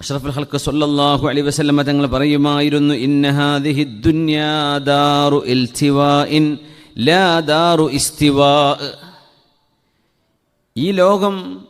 അഷ്റഫുൽ ഹൽക്ക് സല്ലല്ലാഹു അലൈഹി വസ്ലമ തങ്ങൾ പറയുമായിരുന്നു ഈ ലോകം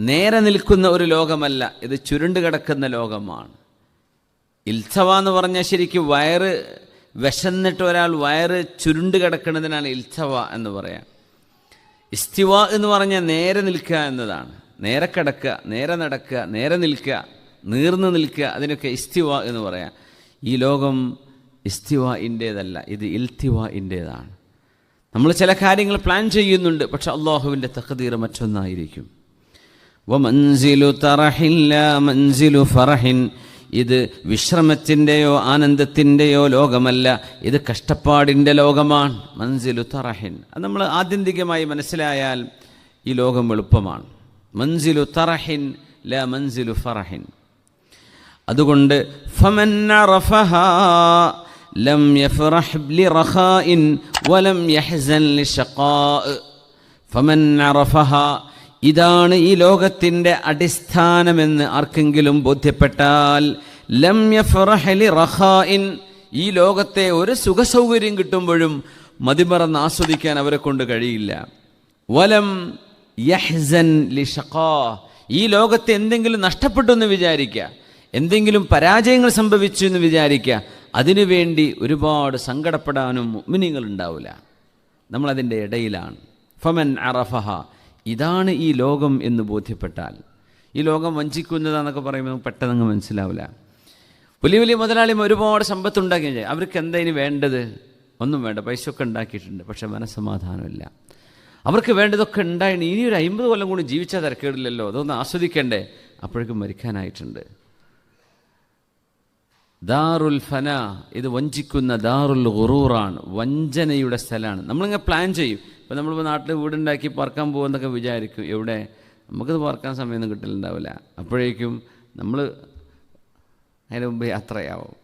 നേരെ നിൽക്കുന്ന ഒരു ലോകമല്ല ഇത് ചുരുണ്ട് കിടക്കുന്ന ലോകമാണ്. ഇൽത്തവ എന്ന് പറഞ്ഞാൽ ശരിക്കും വയറ് വിശന്നിട്ട് ഒരാൾ വയറ് ചുരുണ്ട് കിടക്കുന്നതിനാണ് ഇൽത്തവ എന്ന് പറയാം. ഇസ്തിവ എന്ന് പറഞ്ഞാൽ നേരെ നിൽക്കുക എന്നതാണ്. നേരെ കിടക്കുക നേരെ നടക്കുക നേരെ നിൽക്കുക നീർന്നു നിൽക്കുക അതിനൊക്കെ ഇസ്തിവ എന്ന് പറയാം. ഈ ലോകം ഇസ്തിവ ഇന്റേതല്ല ഇത് ഇൽത്തിവ ഇന്റേതാണ് നമ്മൾ ചില കാര്യങ്ങൾ പ്ലാൻ ചെയ്യുന്നുണ്ട് പക്ഷെ അള്ളാഹുവിന്റെ തക്കതീർ മറ്റൊന്നായിരിക്കും. വമൻസിലു തറഹില്ല മൻസിലു ഫറഹിൻ. ഇത് വിശ്രമത്തിന്റെയോ ആനന്ദത്തിന്റെയോ ലോകമല്ല ഇത് കഷ്ടപ്പാടിന്റെ ലോകമാണ്. മൻസിലു തറഹിൻ. അത് നമ്മൾ ആത്യന്തികമായി മനസ്സിലായാൽ ഈ ലോകം എളുപ്പമാണ്. മൻസിലു തറഹിൻ ല മൻസിലു ഫറഹിൻ. അതുകൊണ്ട് ഫമൻ ലം വലം യഹ്സൻ ഫമൻ ഇതാണ് ഈ ലോകത്തിന്റെ അടിസ്ഥാനമെന്ന് ആർക്കെങ്കിലും ബോധ്യപ്പെട്ടാൽ ലം യഫ്റഹ് ലിറഖാഇൻ ഈ ലോകത്തെ ഒരു സുഖസൗകര്യം കിട്ടുമ്പോഴും മതിമറന്ന് ആസ്വദിക്കാൻ അവരെ കൊണ്ട് കഴിയില്ല. വലം യഹ്സൻ ലിഷഖാ ഈ ലോകത്തെ എന്തെങ്കിലും നഷ്ടപ്പെട്ടു എന്ന് വിചാരിക്കുക എന്തെങ്കിലും പരാജയങ്ങൾ സംഭവിച്ചു എന്ന് വിചാരിക്കുക അതിനുവേണ്ടി ഒരുപാട് സങ്കടപ്പെടാനും മുഗ്മിനികൾ ഉണ്ടാവില്ല നമ്മളതിന്റെ ഇടയിലാണ്. ഫമൻ അറഫഹ. ഇതാണ് ഈ ലോകം എന്ന് ബോധ്യപ്പെട്ടാൽ. ഈ ലോകം വഞ്ചിക്കുന്നതാന്നൊക്കെ പറയുമ്പോൾ പെട്ടെന്ന് മനസ്സിലാവില്ല വലിയ വലിയ മുതലാളിയും ഒരുപാട് സമ്പത്ത് ഉണ്ടാക്കി അവർക്ക് എന്താ ഇനി വേണ്ടത്? ഒന്നും വേണ്ട. പൈസ ഒക്കെ ഉണ്ടാക്കിയിട്ടുണ്ട്. പക്ഷെ മനസ്സമാധാനമില്ല. അവർക്ക് വേണ്ടതൊക്കെ ഉണ്ടായിരുന്നു ഇനി ഒരു അമ്പത് കൊല്ലം കൂടി ജീവിച്ചാൽ തിരക്കേടില്ലല്ലോ. അതൊന്ന് ആസ്വദിക്കണ്ടേ? അപ്പോഴേക്കും മരിക്കാനായിട്ടുണ്ട്. ദാറുൽ ഫന ഇത് വഞ്ചിക്കുന്ന ദാറുൽ ഗുറൂറാണ്. വഞ്ചനയുടെ സ്ഥലമാണ്. നമ്മളിങ്ങനെ പ്ലാൻ ചെയ്യും. ഇപ്പം നമ്മളിപ്പോൾ നാട്ടിൽ വീടുണ്ടാക്കി പറക്കാൻ പോകുമെന്നൊക്കെ വിചാരിക്കും. എവിടെ? നമുക്കത് പറക്കാൻ സമയമൊന്നും കിട്ടലുണ്ടാവില്ല. അപ്പോഴേക്കും നമ്മൾ അതിന് മുമ്പ് യാത്രയാവും.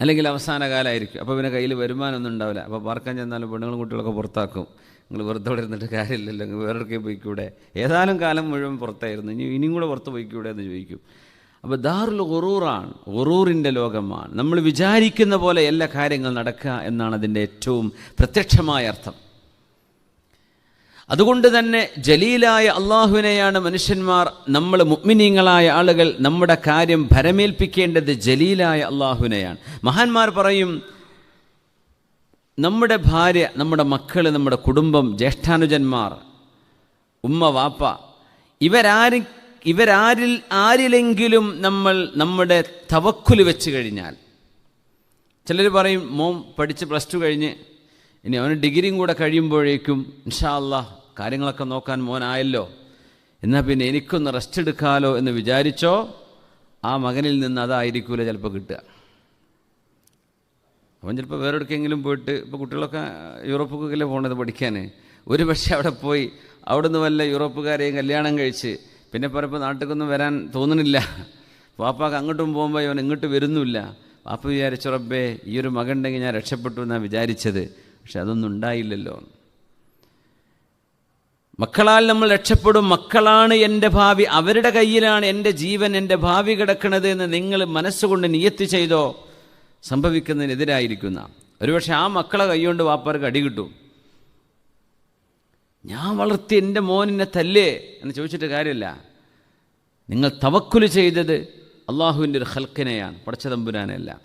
അല്ലെങ്കിൽ അവസാന കാലമായിരിക്കും. അപ്പോൾ പിന്നെ കയ്യിൽ വരുമാനമൊന്നും ഉണ്ടാവില്ല. അപ്പോൾ പറക്കാൻ ചെന്നാലും പെണ്ണുങ്ങളും കുട്ടികളൊക്കെ പുറത്താക്കും. നിങ്ങൾ വെറുതെ അവിടെ ഇരുന്നിട്ട് കാര്യമില്ലല്ലോ നിങ്ങൾ വേറൊക്കെ പോയിക്കൂടെ? ഏതാനും കാലം മുഴുവൻ പുറത്തായിരുന്നു. ഇനി ഇനിയും കൂടെ പുറത്ത് പോയിക്കൂടെ എന്ന് ചോദിക്കും. അപ്പോൾ ദാറുൽ ഒറൂറാണ് ഒറൂറിന്റെ ലോകമാണ്. നമ്മൾ വിചാരിക്കുന്ന പോലെ എല്ലാ കാര്യങ്ങളും നടക്കുക എന്നാണ് അതിന്റെ ഏറ്റവും പ്രത്യക്ഷമായ അർത്ഥം. അതുകൊണ്ട് തന്നെ ജലീലായ അള്ളാഹുവിനെയാണ് മനുഷ്യന്മാർ നമ്മൾ മുഗ്മിനീങ്ങളായ ആളുകൾ നമ്മുടെ കാര്യം ഭരമേൽപ്പിക്കേണ്ടത് ജലീലായ അള്ളാഹുവിനെയാണ്. മഹാന്മാർ പറയും നമ്മുടെ ഭാര്യ നമ്മുടെ മക്കൾ നമ്മുടെ കുടുംബം ജ്യേഷ്ഠാനുജന്മാർ ഉമ്മ വാപ്പ ഇവരാരി ഇവരാരിൽ ആരിലെങ്കിലും നമ്മൾ നമ്മുടെ തവക്കുൽ വെച്ച് കഴിഞ്ഞാൽ ചിലർ പറയും മോം പഠിച്ച് പ്ലസ് ടു കഴിഞ്ഞ് ഇനി അവന് ഡിഗ്രിയും കൂടെ കഴിയുമ്പോഴേക്കും ഇൻഷാ അല്ലാ കാര്യങ്ങളൊക്കെ നോക്കാൻ മോനായല്ലോ. എന്നാൽ പിന്നെ എനിക്കൊന്ന് റെസ്റ്റ് എടുക്കാലോ എന്ന് വിചാരിച്ചോ ആ മകനിൽ നിന്ന് അതായിരിക്കൂല ചിലപ്പോൾ കിട്ടുക. അവൻ ചിലപ്പോൾ വേറെ എവിടേക്കെങ്കിലും പോയിട്ട് ഇപ്പോൾ കുട്ടികളൊക്കെ യൂറോപ്പൊക്കെ പോകണത് പഠിക്കാൻ ഒരു പക്ഷേ അവിടെ പോയി അവിടുന്ന് വല്ല യൂറോപ്പുകാരെയും കല്യാണം കഴിച്ച് പിന്നെ പറയുമ്പോൾ നാട്ടിലേക്കൊന്നും വരാൻ തോന്നുന്നില്ല. വാപ്പാക്ക് അങ്ങോട്ടും പോകുമ്പോൾ ഇവൻ ഇങ്ങോട്ട് വരുന്നില്ല. വാപ്പ വിചാരിച്ചു റബ്ബേ ഈ ഒരു മകൻ ഉണ്ടെങ്കിൽ ഞാൻ രക്ഷപ്പെട്ടു എന്നാണ് വിചാരിച്ചത്. പക്ഷെ അതൊന്നും ഉണ്ടായില്ലല്ലോ. മക്കളാൽ നമ്മൾ രക്ഷപ്പെടും. മക്കളാണ് എന്റെ ഭാവി. അവരുടെ കയ്യിലാണ് എന്റെ ജീവൻ എന്റെ ഭാവി കിടക്കുന്നത് എന്ന് നിങ്ങൾ മനസ്സുകൊണ്ട് നിയത്തി ചെയ്തോ? സംഭവിക്കുന്നതിനെതിരായിരിക്കുന്ന. ഒരുപക്ഷെ ആ മക്കളെ കൈകൊണ്ട് വാപ്പാർക്ക് അടി കിട്ടും. ഞാൻ വളർത്തി എന്റെ മോനിനെ തല്ലേ എന്ന് ചോദിച്ചിട്ട് കാര്യമില്ല. നിങ്ങൾ തവക്കുൽ ചെയ്തത് അള്ളാഹുവിന്റെ ഒരു ഹൽക്കിനെയാണ് പടച്ചതമ്പുരാനല്ല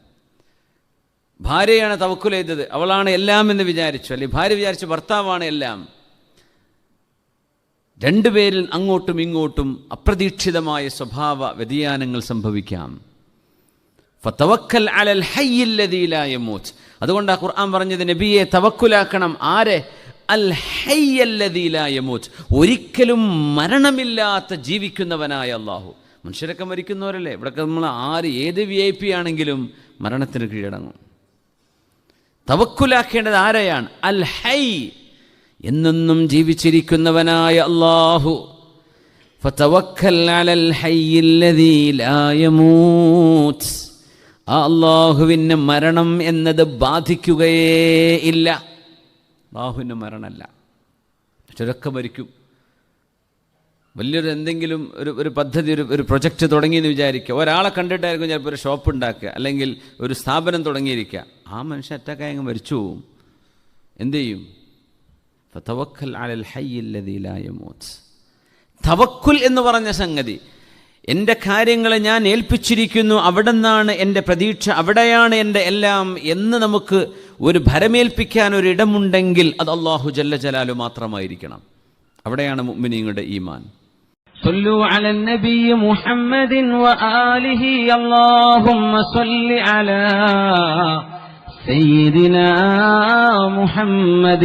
ഭാര്യയാണ് തവക്കുൽ ചെയ്തത് അവളാണ് എല്ലാം എന്ന് വിചാരിച്ചു. അല്ലെങ്കിൽ ഭാര്യ വിചാരിച്ചു ഭർത്താവാണ് എല്ലാം. രണ്ടുപേരിൽ അങ്ങോട്ടും ഇങ്ങോട്ടും അപ്രതീക്ഷിതമായ സ്വഭാവ വ്യതിയാനങ്ങൾ സംഭവിക്കാം. അലൽ അതുകൊണ്ട് ആ ഖുർആൻ പറഞ്ഞത് നബിയെ തവക്കുലാക്കണം. ആരെ? അൽ ഹയ്യല്ലദീ ലാ യമൂത്ത്. ഒരിക്കലും മരണമില്ലാത്ത ജീവിക്കുന്നവനായ അള്ളാഹു മനുഷ്യരൊക്കെ മരിക്കുന്നവരല്ലേ? ഇവിടെയൊക്കെ നമ്മൾ ആര് ഏത് വി ഐ പി ആണെങ്കിലും മരണത്തിന് കീഴടങ്ങും. തവക്കുലാക്കേണ്ടത് ആരെയാണ്? അൽ ഹൈ എന്നെന്നും ജീവിച്ചിരിക്കുന്നവനായ അള്ളാഹു ഫതവക്കൽ അലൽ ഹയ്യില്ലദീ ലാ യമൂത്ത്. ആ അള്ളാഹുവിന് മരണം എന്നത് ബാധിക്കുകയേ ഇല്ല. അള്ളാഹുവിന് മരണമല്ല. ചുരക്കം മരിക്കും. വലിയൊരു എന്തെങ്കിലും ഒരു ഒരു പദ്ധതി ഒരു ഒരു പ്രൊജക്റ്റ് തുടങ്ങിയെന്ന് വിചാരിക്കുക. ഒരാളെ കണ്ടിട്ടായിരിക്കും ചിലപ്പോൾ ഒരു ഷോപ്പ് ഉണ്ടാക്കുക. അല്ലെങ്കിൽ ഒരു സ്ഥാപനം തുടങ്ങിയിരിക്കുക. ആ മനുഷ്യൻ അറ്റാക്കായി അങ്ങ് മരിച്ചു പോവും. എന്തു ചെയ്യും? തവക്കൽ അലൽ ഹൈ ലദീ ലാ യമൂത്ത്. തവക്കുൽ എന്ന് പറഞ്ഞ സംഗതി എൻ്റെ കാര്യങ്ങളെ ഞാൻ ഏൽപ്പിച്ചിരിക്കുന്നു അവിടെ നിന്നാണ് എൻ്റെ പ്രതീക്ഷ അവിടെയാണ് എൻ്റെ എല്ലാം എന്ന് നമുക്ക് ഒരു ഭരമേൽപ്പിക്കാൻ ഒരു ഇടമുണ്ടെങ്കിൽ അത് അള്ളാഹു ജല്ല ജലാലു മാത്രമായിരിക്കണം അവിടെയാണ് മുഅ്മിനീങ്ങളുടെ ഈമാൻ صلوا على النبي محمد وآله اللهم صل على سيدنا محمد